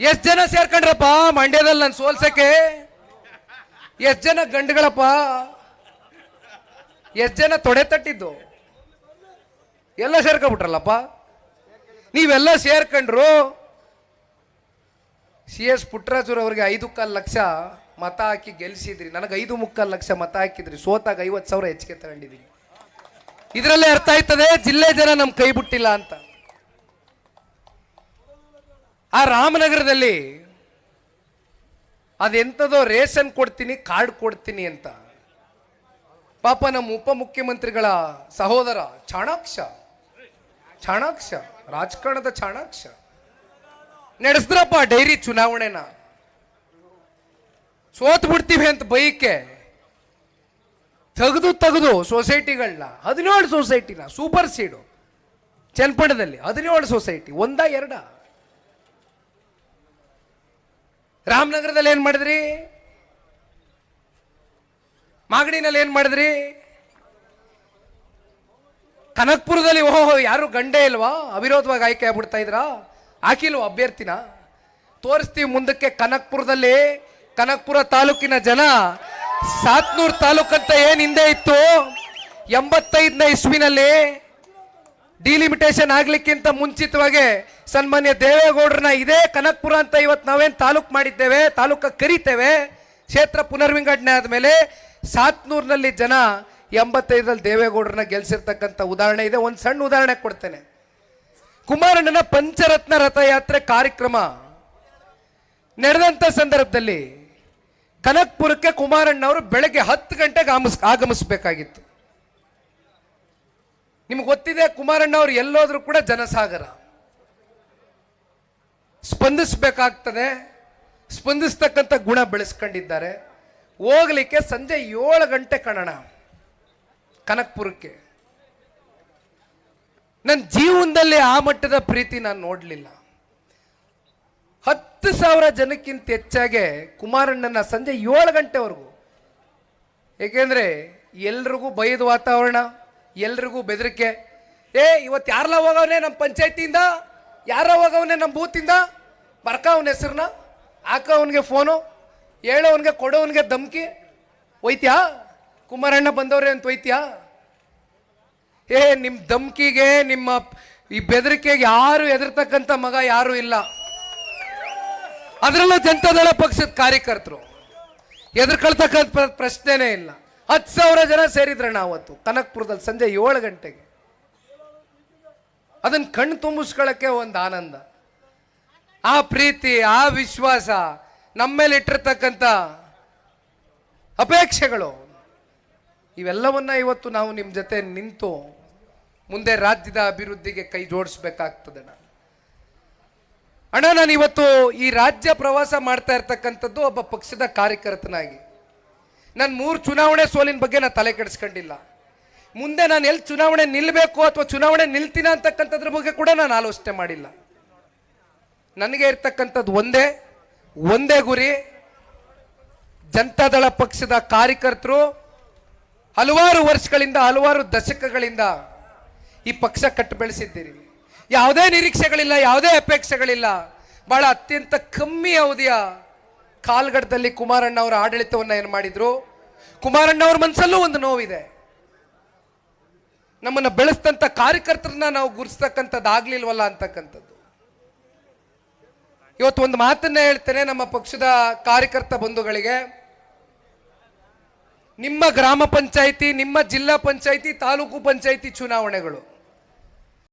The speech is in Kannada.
ಎಷ್ಟ್ ಜನ ಸೇರ್ಕೊಂಡ್ರಪ್ಪ? ಮಂಡ್ಯದಲ್ಲಿ ನಾನು ಸೋಲ್ಸಕ್ಕೆ? ಎಷ್ಟ್ ಜನ ಗಂಡುಗಳಪ್ಪ? ಎಷ್ಟ್ ಜನ ತೊಡೆ ತಟ್ಟಿದ್ದು? ಎಲ್ಲ ಸೇರ್ಕೊಬಿಟ್ರಲ್ಲಪ್ಪ ನೀವೆಲ್ಲ ಸೇರ್ಕೊಂಡ್ರು? ಸಿ ಎಸ್ ಪುಟ್ಟರಾಜುರ್ ಅವ್ರಿಗೆ ಐದು ಕಾಲು ಲಕ್ಷ ಮತ ಹಾಕಿ ಗೆಲ್ಸಿದ್ರಿ. ನನಗೆ ಐದು ಮುಕ್ಕಾಲು ಲಕ್ಷ ಮತ ಹಾಕಿದ್ರಿ. ಸೋತಾಗ ಐವತ್ತು ಸಾವಿರ ಹೆಚ್ಚಿಗೆ ತಗೊಂಡಿದ್ದೀನಿ. ಇದರಲ್ಲೇ ಅರ್ಥ ಆಯ್ತದೆ? ಜಿಲ್ಲೆ ಜನ ನಮ್ಮ ಕೈ ಬಿಟ್ಟಿಲ್ಲ ಅಂತ. ಆ ರಾಮನಗರದಲ್ಲಿ ಅದೆಂಥದೋ ರೇಷನ್ ಕೊಡ್ತೀನಿ, ಕಾರ್ಡ್ ಕೊಡ್ತೀನಿ ಅಂತ. ಪಾಪ ನಮ್ಮ ಉಪಮುಖ್ಯಮಂತ್ರಿಗಳ ಸಹೋದರ ಚಾಣಾಕ್ಷ. ಚಾಣಾಕ್ಷ, ರಾಜಕಾರಣದ ಚಾಣಾಕ್ಷ. ನಡೆಸಿದ್ರಪ್ಪ ಡೈರಿ ಚುನಾವಣೆನ. ಸೋತ್ ಬಿಡ್ತೀವಿ ಅಂತ ಬೈಕೆ. ತೆಗೆದು ತೆಗೆದು ಸೊಸೈಟಿಗಳನ್ನ, ಹದಿನೇಳು ಸೊಸೈಟಿನ, ಸೂಪರ್ ಸೀಡು. ಚನ್ನಪಟ್ಟಣದಲ್ಲಿ ಹದಿನೇಳು ಸೊಸೈಟಿ, ಒಂದ, ಎರಡ. ರಾಮನಗರದಲ್ಲಿ ಏನು ಮಾಡಿದ್ರಿ? ಮಾಗಡಿನಲ್ಲಿ ಏನು ಮಾಡಿದ್ರಿ? ಕನಕ್ಪುರದಲ್ಲಿ, ಓಹೋ ಯಾರು ಗಂಡೇ ಇಲ್ವಾ? ಅವಿರೋಧವಾಗಿ ಆಯ್ಕೆ ಆಗ್ಬಿಡ್ತಾ ಇದ್ರಾ? ಹಾಕಿಲ್ವ ಅಭ್ಯರ್ಥಿನ? ತೋರಿಸ್ತೀವಿ ಮುಂದಕ್ಕೆ ಕನಕ್ಪುರದಲ್ಲಿ. ಕನಕ್ಪುರ ತಾಲೂಕಿನ ಜನ. ಸಾತ್ನೂರ್ ತಾಲೂಕಂತ ಏನು ಹಿಂದೆ ಇತ್ತು? ಎಂಬತ್ತೈದನೇ ಇಸ್ವಿನಲ್ಲಿ. ಡಿಲಿಮಿಟೇಷನ್ ಆಗ್ಲಿಕ್ಕಿಂತ ಮುಂಚಿತವಾಗಿ ಸನ್ಮಾನ್ಯ ದೇವೇಗೌಡರನ್ನ ಇದೇ ಕನಕ್ಪುರ ಅಂತ ಇವತ್ತು ನಾವೇನು ತಾಲೂಕ್ ಮಾಡಿದ್ದೇವೆ, ತಾಲೂಕ ಕರಿತೇವೆ, ಕ್ಷೇತ್ರ ಪುನರ್ವಿಂಗಡಣೆ ಆದಮೇಲೆ ಸಾತ್ನೂರಿನಲ್ಲಿ ಜನ ಎಂಬತ್ತೈದರಲ್ಲಿ ದೇವೇಗೌಡರನ್ನ ಗೆಲ್ಸಿರ್ತಕ್ಕಂಥ ಉದಾಹರಣೆ ಇದೆ. ಒಂದು ಸಣ್ಣ ಉದಾಹರಣೆ ಕೊಡ್ತೇನೆ. ಕುಮಾರಣ್ಣನ ಪಂಚರತ್ನ ರಥಯಾತ್ರೆ ಕಾರ್ಯಕ್ರಮ ನಡೆದಂಥ ಸಂದರ್ಭದಲ್ಲಿ ಕನಕ್ಪುರಕ್ಕೆ ಕುಮಾರಣ್ಣವರು ಬೆಳಗ್ಗೆ ಹತ್ತು ಗಂಟೆಗೆ ಆಗಮಿಸ್, ಆಗಮಿಸ್ಬೇಕಾಗಿತ್ತು. ನಿಮ್ಗೆ ಗೊತ್ತಿದೆ ಕುಮಾರಣ್ಣ ಅವರು ಎಲ್ಲೋದ್ರೂ ಕೂಡ ಜನಸಾಗರ. ಸ್ಪಂದಿಸ್ಬೇಕಾಗ್ತದೆ, ಸ್ಪಂದಿಸ್ತಕ್ಕಂಥ ಗುಣ ಬೆಳೆಸ್ಕೊಂಡಿದ್ದಾರೆ. ಹೋಗ್ಲಿಕ್ಕೆ ಸಂಜೆ ಏಳು ಗಂಟೆ ಕಣಣ, ಕನಕ್ಪುರಕ್ಕೆ. ನನ್ನ ಜೀವನದಲ್ಲಿ ಆ ಮಟ್ಟದ ಪ್ರೀತಿ ನಾನು ನೋಡಲಿಲ್ಲ. ಹತ್ತು ಸಾವಿರ ಜನಕ್ಕಿಂತ ಹೆಚ್ಚಾಗೆ ಕುಮಾರಣ್ಣನ ಸಂಜೆ ಏಳು ಗಂಟೆವರೆಗೂ. ಏಕೆಂದರೆ ಎಲ್ರಿಗೂ ಭಯದ ವಾತಾವರಣ ಎಲ್ರಿಗೂ ಬೆದರಿಕೆ. ಏ ಇವತ್ತು ಯಾರಲ್ಲ ಹೋಗವನೆ ನಮ್ಮ ಪಂಚಾಯತಿಯಿಂದ? ಯಾರ ಹೋಗವನೆ ನಮ್ಮ ಬೂತಿಂದ? ಬರ್ಕ ಅವನ ಹೆಸರನ್ನ ಹಾಕ ಅವನಿಗೆ ಫೋನು ಹೇಳೋವನಿಗೆ ಕೊಡೋವನಿಗೆ ಧಮ್ಕಿ. ಒಯ್ತ್ಯಾ ಕುಮಾರಣ್ಣ ಬಂದವ್ರೆ ಅಂತ ಒಯ್ತ್ಯಾ ಏ ನಿಮ್ಮ ಧಮ್ಕಿಗೆ, ನಿಮ್ಮ ಈ ಬೆದರಿಕೆಗೆ ಯಾರು ಎದುರ್ತಕ್ಕಂಥ ಮಗ ಯಾರು ಇಲ್ಲ. ಅದರಲ್ಲೂ ಜನತಾದಳ ಪಕ್ಷದ ಕಾರ್ಯಕರ್ತರು. ಎದುರ್ಕೊಳ್ತಕ್ಕಂಥ ಪ್ರ- ಪ್ರಶ್ನೆನೇ ಇಲ್ಲ. ಹತ್ತು ಸಾವಿರ ಜನ ಸೇರಿದ್ರಣ್ಣ ಅವತ್ತು ಕನಕ್ಪುರದಲ್ಲಿ ಸಂಜೆ ಏಳು ಗಂಟೆಗೆ. ಅದನ್ನ ಕಣ್ಣು ತುಂಬಿಸ್ಕೊಳ್ಳೋಕ್ಕೆ ಒಂದು ಆನಂದ. ಆ ಪ್ರೀತಿ, ಆ ವಿಶ್ವಾಸ ನಮ್ಮ ಮೇಲೆ ಇಟ್ಟಿರ್ತಕ್ಕಂಥ ಅಪೇಕ್ಷೆಗಳು. ಇವೆಲ್ಲವನ್ನ ಇವತ್ತು ನಾವು ನಿಮ್ಮ ಜೊತೆ ನಿಂತು ಮುಂದೆ ರಾಜ್ಯದ ಅಭಿವೃದ್ಧಿಗೆ ಕೈ ಜೋಡಿಸ್ಬೇಕಾಗ್ತದೆ ಅಣ್ಣ ಅಣ್ಣ, ನಾನು ಇವತ್ತು ಈ ರಾಜ್ಯ ಪ್ರವಾಸ ಮಾಡ್ತಾ ಇರ್ತಕ್ಕಂಥದ್ದು ಒಬ್ಬ ಪಕ್ಷದ ಕಾರ್ಯಕರ್ತನಾಗಿ. ನಾನು ಮೂರು ಚುನಾವಣೆ ಸೋಲಿನ ಬಗ್ಗೆ ನಾನು ತಲೆ ಕೆಡಿಸ್ಕೊಂಡಿಲ್ಲ. ಮುಂದೆ ನಾನು ಎಲ್ಲಿ ಚುನಾವಣೆ ನಿಲ್ಲಬೇಕು ಅಥವಾ ಚುನಾವಣೆ ನಿಲ್ತೀನ ಅಂತಕ್ಕಂಥದ್ರ ಬಗ್ಗೆ ಕೂಡ ನಾನು ಆಲೋಚನೆ ಮಾಡಿಲ್ಲ. ನನಗೆ ಇರ್ತಕ್ಕಂಥದ್ದು ಒಂದೇ ಒಂದೇ ಗುರಿ. ಜನತಾದಳ ಪಕ್ಷದ ಕಾರ್ಯಕರ್ತರು ಹಲವಾರು ವರ್ಷಗಳಿಂದ, ಹಲವಾರು ದಶಕಗಳಿಂದ ಈ ಪಕ್ಷ ಕಟ್ಟು ಬೆಳೆಸಿದ್ದೀರಿ ಯಾವುದೇ ನಿರೀಕ್ಷೆಗಳಿಲ್ಲ, ಯಾವುದೇ ಅಪೇಕ್ಷೆಗಳಿಲ್ಲ. ಬಹಳ ಅತ್ಯಂತ ಕಮ್ಮಿ ಅವಧಿಯ ಕಾಲ್ಗಡದಲ್ಲಿ ಕುಮಾರಣ್ಣ ಅವರ ಆಡಳಿತವನ್ನು ಏನು ಮಾಡಿದ್ರು? ಕುಮಾರಣ್ಣ ಅವ್ರ ಮನಸ್ಸಲ್ಲೂ ಒಂದು ನೋವಿದೆ. ನಮ್ಮನ್ನ ಬೆಳೆಸ್ತಂತ ಕಾರ್ಯಕರ್ತರನ್ನ ನಾವು ಗುರುಸ್ತಕ್ಕಂಥದ್ದು ಆಗ್ಲಿಲ್ವಲ್ಲ ಅಂತಕ್ಕಂಥದ್ದು. ಇವತ್ತು ಒಂದು ಮಾತನ್ನ ಹೇಳ್ತೇನೆ ನಮ್ಮ ಪಕ್ಷದ ಕಾರ್ಯಕರ್ತ ಬಂಧುಗಳಿಗೆ. ನಿಮ್ಮ ಗ್ರಾಮ ಪಂಚಾಯಿತಿ, ನಿಮ್ಮ ಜಿಲ್ಲಾ ಪಂಚಾಯಿತಿ, ತಾಲೂಕು ಪಂಚಾಯಿತಿ ಚುನಾವಣೆಗಳು.